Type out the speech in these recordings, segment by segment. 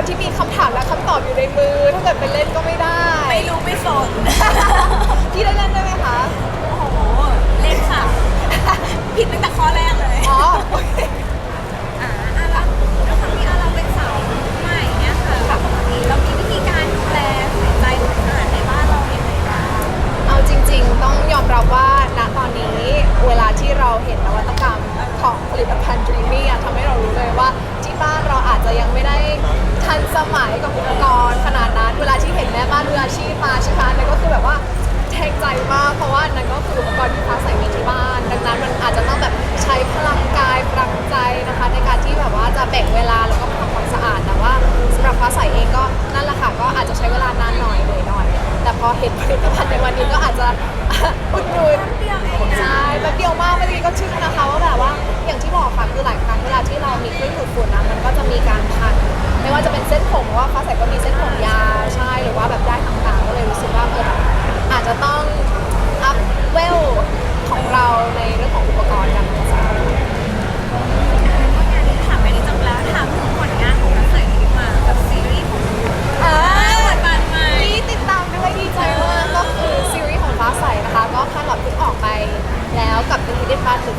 พิธีกรที่มีคำถามและคำตอบอยู่ในมือ ถ้าเกิดไปเล่นก็ไม่ได้ ไม่รู้ไม่สน พี่ได้เล่นได้ไหมคะ โอ้โห เล่นค่ะ ผิดตั้งแต่ข้อแรกเลยอ๋อโอเคอ่าอะแล้วแล้วครั้งนี้เราเป็นสาวใหม่เนี่ยค่ะปกติเรามีวิธีการดูแลใส่ใจหรืออาหารในบ้านเรายังไงบ้าง เอาจริง ๆ ต้องยอมรับว่าณตอนนี้เวลาที่เราเห็นนวัตกรรม ของผลิตภัณฑ์ Dreamy อะทำให้เรารู้เลยว่าที่บ้านเราอาจจะยังไม่ได้ทันสมัยกับอุปกรณ์ขนาดนั้น เวลาที่เห็นแม่บ้าน เห็นผลิตภัณฑ์ในวันนี้ก็อาจจะอุดหนุนใช่แป๊บเดียวมากเมื่อกี้ก็ชึ่งนะคะว่าแบบว่าอย่างที่บอกค่ะคือหลายครั้งเวลาที่เรามีเครื่องดูดฝุ่นนะมันก็จะมีการพันไม่ว่าจะเป็นเส้นผมเพราะว่าฟ้าใสก็มีเส้นผมยาวใช่หรือว่าแบบได้ต่างๆก็เลยรู้สึกว่าเออแบบอาจจะต้องอัพเวลของเราในเรื่องของอุปกรณ์กา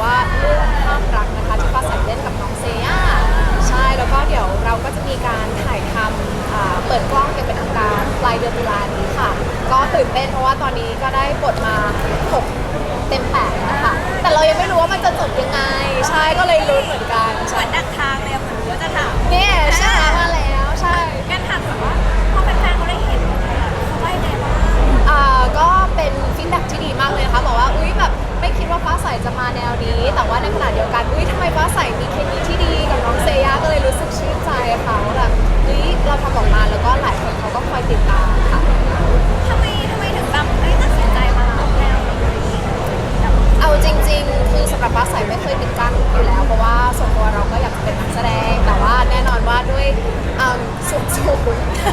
ว่าเรื่องห้ามรักนะคะที่ฟ้าใสเล่นกับน้องเซียใช่แล้วก็เดี๋ยวเราก็จะมีการถ่ายทำอ่าเปิดกล้องอย่างเป็นทางการปลายเดือนตุลานี้ค่ะ ก็ตื่นเต้นเพราะว่าตอนนี้ก็ได้บทมา6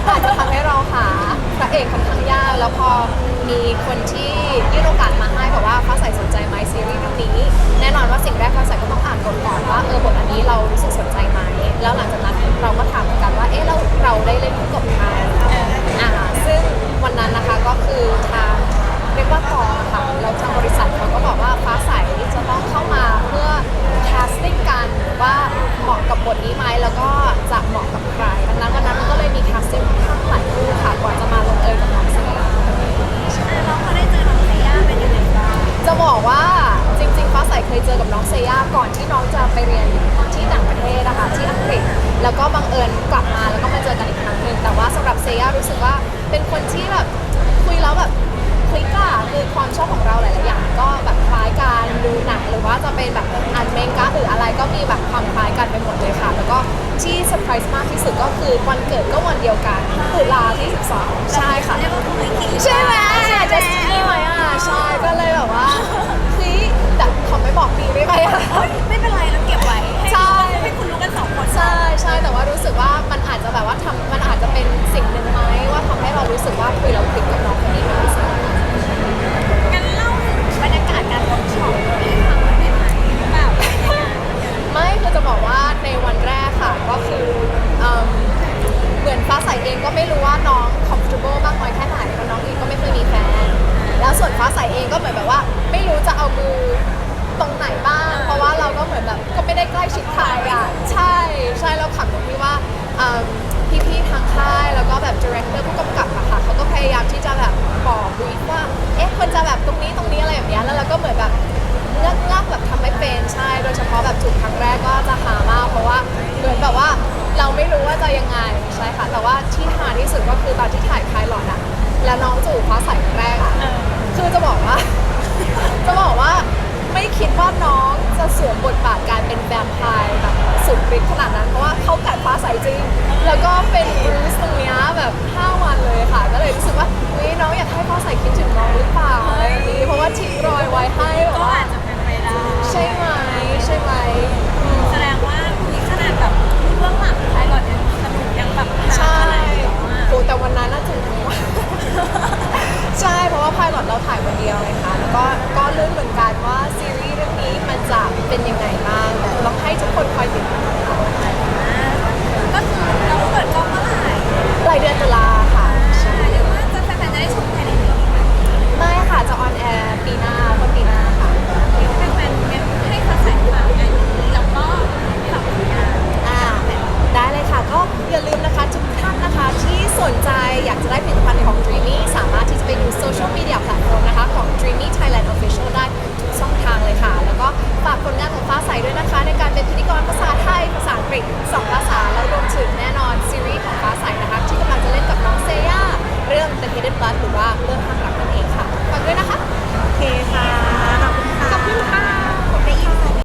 อาจจะทำให้เราหาพระเอกค่อนข้างยากแล้วพอมีคนที่ยื่นโอกาสมาให้แบอกว่าฟ้าใสสนใจไหมซีรีส์เรื่องนี้ แน่นอนว่าสิ่งแรกฟ้าใสก็ต้องอ่านบทก่อนว่าเออบทอันนี้เรารู้สึกสนใจไหมแล้วหลังจากนั้นเราก็ถามกันว่าเอ๊ะเราเราได้เล่นคู่กับใครอ่าซึ่งวันนั้นนะคะก็คือทางเรียกว่ากองอะค่ะแล้วทางบริษัทเขาก็บอกว่าฟ้าใสจะต้องเข้ามา ซย่าก่อนที่น้องจะไปเรียนที่ต่างประเทศนะคะที่อังกฤษ แล้วก็บังเอิญกลับมาแล้วก็มาเจอกันอีกครั้งหนึ่งแต่ว่าสำหรับเซย่ารู้สึกว่าเป็นคนที่แบบคุยแล้วแบบคลิกอะคือความชอบของเราหลายๆอย่างก็แบบคล้ายกันดูหนังหรือว่าจะเป็นแบบอ่านเมงกะหรืออะไรก็มีแบบความคล้ายกันไปหมดเลยค่ะ แล้วก็ที่เซอร์ไพรส์มากที่สุดก็คือวันเกิดก็วันเดียวกันตุลาที่ 12 ใช่ค่ะเรียกว่าคุยกินใช่ไหม บอกปีได้ไหมอะเฮ้ยไม่เป็นไรเราเก็บไว้ให้ใช่ให้คุณรู้กันสองคนใช่ใช่แต่ว่ารู้สึกว่ามันอาจจะแบบว่าทำมันอาจจะเป็นสิ่งหนึ่งไหมว่าทำให้เรารู้สึกว่าคุยเราคลิกกับน้องคนนี้เป็นพิเศษงั้นเล่าถึงบรรยากาศการเวิร์กช็อปให้ฟังหน่อยได้ไหมแบบเป็นยังไงไม่คือจะบอกว่าในวันแรกค่ะก็คือเอิ่มเหมือนฟ้าใสเองก็ไม่รู้ว่าน้อง comfortable มากน้อยแค่ไหนเพราะน้องเองก็ไม่เคยมีแฟน แล้วส่วนฟ้าใสเองก็เหมือนแบบว่า ไม่รู้จะเอามือ ตรงไหนบ้าง เพราะว่าเราก็เหมือนแบบก็ไม่ได้ใกล้ชิดใครอะ ใช่ใช่เราขับตรงที่ว่าพี่ๆทางค่ายแล้วก็แบบดีเรคเตอร์ผู้กำกับอะค่ะเขาก็พยายามที่จะแบบบอกวีว่า เอ๊ะควรจะแบบตรงนี้ตรงนี้อะไรแบบนี้แล้วเราก็เหมือนแบบเงือกเงือกแบบทำไม่เป็นใช่ โดยเฉพาะแบบถูกครั้งแรกก็จะหามากเพราะว่าเหมือนแบบว่าเราไม่รู้ว่าจะยังไงใช่ค่ะ แต่ว่าที่หาที่สุดก็คือตอนที่ถ่ายไพลอดอะแล้วน้องจู่ว้าใสครั้งแรกอะคือจะบอกว่า จะบอกว่าไม่คิด สุดฤทธิ์ขนาดนั้น เพราะว่าเขากัดฟ้าใสจริง แล้วก็เป็นบรูซตรงเนี้ยแบบ5วันเลยค่ะ ก็เลยรู้สึกว่าเฮ้ยน้องอยากให้ฟ้าใสคิดถึงน้องหรือเปล่าอะไรแบบนี้เพราะว่าทิ้งรอยไว้ให้แบบก็ว่าอาจจะเป็นไปได้ใช่ไหมใช่ไหมอืม แสดงว่ามีขนาดแบบเบื้องหลังไพลอตยังสนุกยังแบบหาใช่ขนาดนี้แล้วอะโอ้แต่วันนั้นน่าจะใช่ เพราะว่าพายลอตเราถ่ายวันเดียวเลยค่ะแล้วก็ ก็ลุ้นเหมือนกันว่าซีรีส์เรื่องนี้มัน จะเป็นยังไงบ้างแต่ต้องให้ทุกคนคอยติดตามค่ะก็คือเราเปิดกล้องเมื่อไหร่ปลายเดือนตุลา